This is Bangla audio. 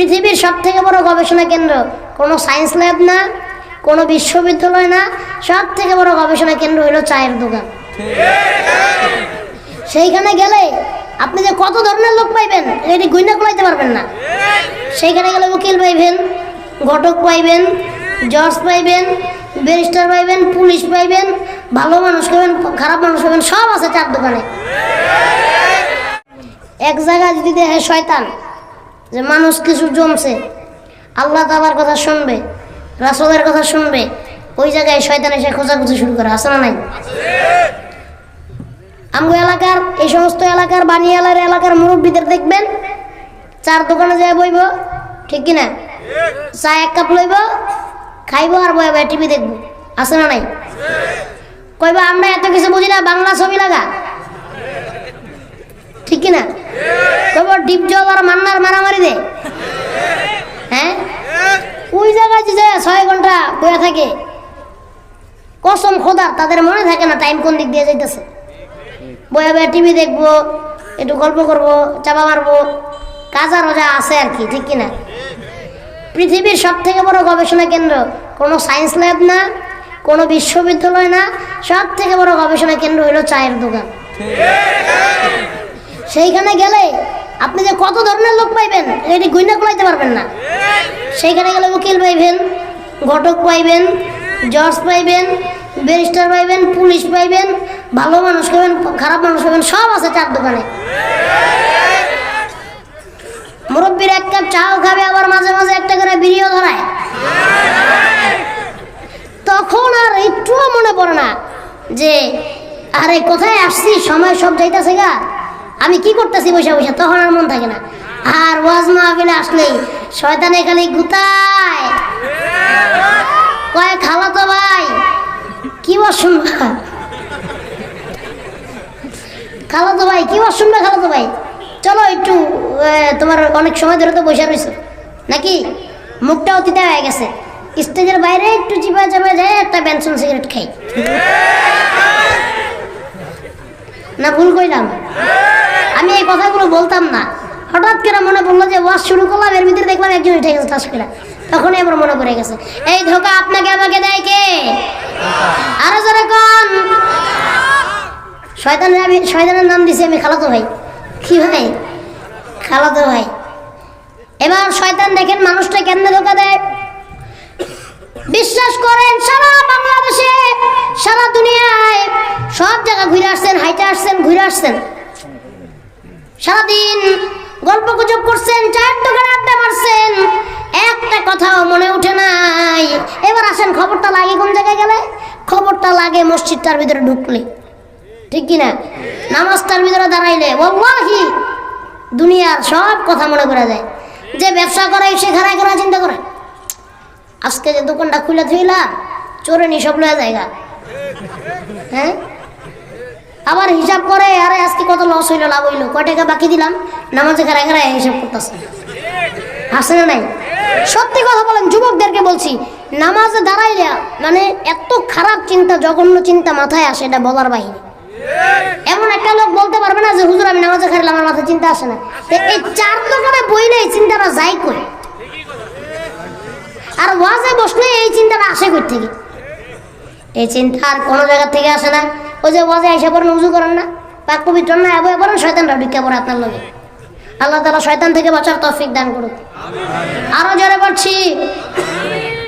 পৃথিবীর সব থেকে বড় গবেষণা কেন্দ্র। কোনো সায়েন্স ল্যাব না, কোনো বিশ্ববিদ্যালয় না সব থেকে বড় গবেষণা কেন্দ্র হলো চায়ের দোকান। সেইখানে গেলে আপনি যে কত ধরনের লোক পাইবেন এটি গুইনা কুলাইতে পারবেন না। সেইখানে গেলে উকিল পাইবেন, ঘটক পাইবেন, জজ পাইবেন, ব্যারিস্টার পাইবেন, পুলিশ পাইবেন, ভালো মানুষ পাবেন, খারাপ মানুষ পাবেন, সব আছে চার দোকানে। এক জায়গায় যদি দেখে শয়তান যে মানুষ কিছু জমছে, আল্লাহ তাবার কথা শুনবে, রাসলের কথা শুনবে, ওই জায়গায় শয়তান এসে খোঁজাখুঁজি শুরু করে আসে না নাই? আমগো এলাকার, এই সমস্ত এলাকার বানিয়ালার এলাকার মুরব্বীদের দেখবেন, চার দোকানে যায় বইব, ঠিক কিনা? চা এক কাপ লইব, খাইব আর বয়ে বয়ে টিভি দেখব, আছে না নাই? কইব, আমরা এত কিছু বুঝি না, বাংলা ছবি লাগা। ঠিক কিনা? কইব, ডিপ জল আর মান্নার মারামারি দে। হ্যাঁ? ওই জায়গায় যে ছয় ঘণ্টা বয়ে থাকে। কসম খোদার তাদের মনে থাকে না টাইম কোন দিক দিয়ে যাইতেছে। বয়ে বয়ে টিভি দেখব, একটু গল্প করব, চাপা মারবো। কাজা রোজা আছে আর কি, ঠিক কিনা? পৃথিবীর সব থেকে বড় গবেষণা কেন্দ্র, কোনো সায়েন্স ল্যাব না, কোনো বিশ্ববিদ্যালয় না সব থেকে বড় গবেষণা কেন্দ্র হলো চায়ের দোকান। সেইখানে গেলে আপনি যে কত ধরনের লোক পাইবেন, এটি গুইনা কুলাইতে পারবেন না। সেইখানে গেলে উকিল পাইবেন, ঘটক পাইবেন, জজ পাইবেন, ব্যারিস্টার পাইবেন, পুলিশ পাইবেন, ভালো মানুষ পাবেন খারাপ মানুষ পাবেন সব আছে চার দোকানে। মুরব্বীর এক কাপ চাও খাবে, আবার মাঝে মাঝে একটা করে বিড়িও ধরায়। তখন আর একটুও মনে পড়ে না যে, আরে কোথায় আসছি সময় সব যাইতেছে গা। আমি কি করতেছি বসে বসে? তখন আর মন থাকে না। আর ওয়াজ মাহফিলে আসলেই শয়তানে খালি গুতায়। কয় খালা তো ভাই। কি বস শুনবা? খালা তো ভাই কি বস শুনবে খালা তো ভাই? চলো একটু তোমার অনেক সময় ধরে তো বসে রয়েছো নাকি? মুখটাও তিতা হয়ে গেছে। স্টেজের বাইরে একটু চিপা চাপা যায় একটা বেনসন সিগারেট খাই। না ভুল কইলাম। আমি এই কথাগুলো বলতাম না। হঠাৎ করে মনে পড়ল যে ওয়াজ শুরু করলাম, এর ভিতরে দেখলাম একজন উঠে গেছে তাস করে তখনই আমার মনে পড়ে গেছে, এই ধোকা আপনাকে আমাকে দেয় কে? আরও জোরে কন। শয়তানের আমি শয়তানের নাম দিছি আমি খালাতো ভাই। কি ভাই খালাতো ভাই। এবার শয়তান দেখেন মানুষটা কেমনে ধোকা দেয়। বিশ্বাস করেন, সারা বাংলাদেশে, সারা দুনিয়ায় সব জায়গা ঘুরে আসছেন, হাইটে আসছেন, ঘুরে আসছেন। সারাদিন গল্প গুজব করছেন, চায়ের দোকানে আড্ডা মারছেন। একটা কথাও মনে উঠে নাই। এবার আসেন, খবরটা লাগে কোন জায়গায় গেলে? খবরটা লাগে মসজিদটার ভিতরে ঢুকলে। ঠিক কিনা? নামাজটার ভিতরে দাঁড়াইলে, ওয়াল্লাহি, দুনিয়ার সব কথা মনে করা যায়। যে ব্যবসা করে, সে খারাই করা চিন্তা করে। আজকে যে দোকানটা খুলে থইলাম চোরে নি সব লয়ে জায়গা হ্যাঁ? আবার হিসাব করে, আরে আজকে কত লস হইল, লাভ হইল, কয় টাকা বাকি দিলাম? নামাজে খারাই খারাই হিসাব করতেছে। আসে না নাই? সত্যি কথা বলেন, যুবকদেরকে বলছি, নামাজে দাঁড়াইলে মানে এত খারাপ চিন্তা, জঘন্য চিন্তা মাথায় আসে, এটা বলার বাহিনী এমন একটা লোক বলতে পারবে না যে, হুজুর, আমি নামাজে খাইলে আমার মাথায় চিন্তা আসে না। এই চার দোকানে বইলে এই চিন্তাটা যাই করে আর ওয়াজে বসলে এই চিন্তাটা আসে কই থেকে? এই চিন্তা আর কোনো জায়গা থেকে আসে না। ওই যে ওয়াজে আইসা পড়েন উজু করেন না, পাক পবিত্র না, এবার পড়েন শয়তানরা ঢুকে পড়ে আপনার লগে। আল্লাহ তালা শয়তান থেকে বাঁচার তফিক দান করুক। আরও জোরে পড়ছি